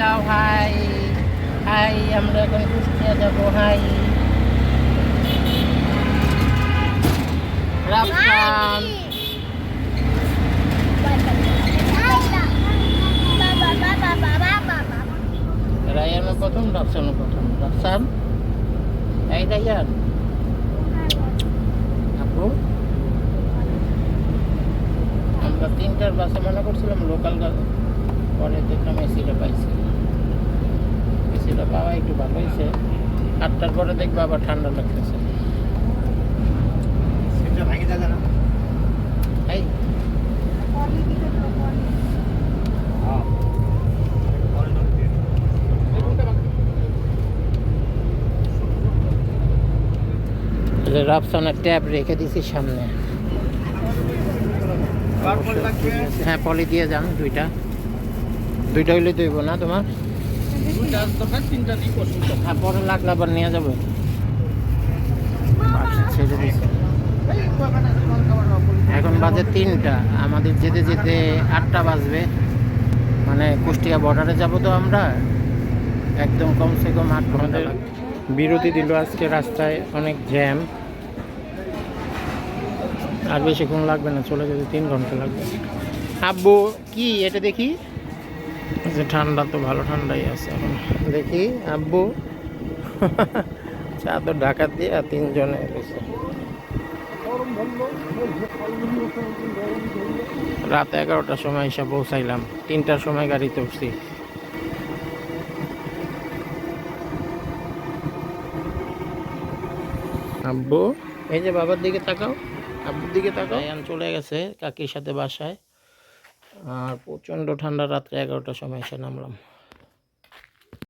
লাগাও হাই আমরা এখন কুষ্টিয়া যাব, হাই। রাফসান রায়ানের প্রথম রাফসানের প্রথম। রাফসান এই রায়ান আপু? আমরা তিনটার বাসে মনে করছিলাম লোকাল পরে দেখলাম এসিটা পাইছি। একটু আটটার পরে দেখব আবার ঠান্ডা লাগতেছে। এই। রাফসানের ট্যাব রেখে দিছি সামনে। হ্যাঁ পলি দিয়ে যান দুইটা। দুইটা হইলে দইব না তোমার? হ্যাঁ পরে লাগলে আবার নিয়ে যাবে। ছেড়ে। এখন বাজে তিনটা। আমাদের যেতে যেতে আটটা বাজবে। মানে কুষ্টিয়া বর্ডারে যাব তো আমরা। একদম কমসে কম আট ঘণ্টা বিরতি দিল আজকে রাস্তায় অনেক জ্যাম। আর বেশিক্ষণ লাগবে না চলে যেতে তিন ঘণ্টা লাগবে। আব্বু কি এটা দেখি? যে ঠান্ডা তো ভালো ঠান্ডাই আছে এখন। দেখি আব্বু। চাদর ঢাকা দিয়ে আর তিনজনে এসেছে রাত এগারোটার সময় এসে পৌঁছাইলাম। তিনটার সময় গাড়িতে উঠছি আব্বু এই যে বাবার দিকে তাকাও। আব্বুর দিকে তাকাও। চলে গেছে কাকির সাথে বাসায়। আর প্রচণ্ড ঠান্ডা রাত্রে এগারোটার সময় এসে নামলাম।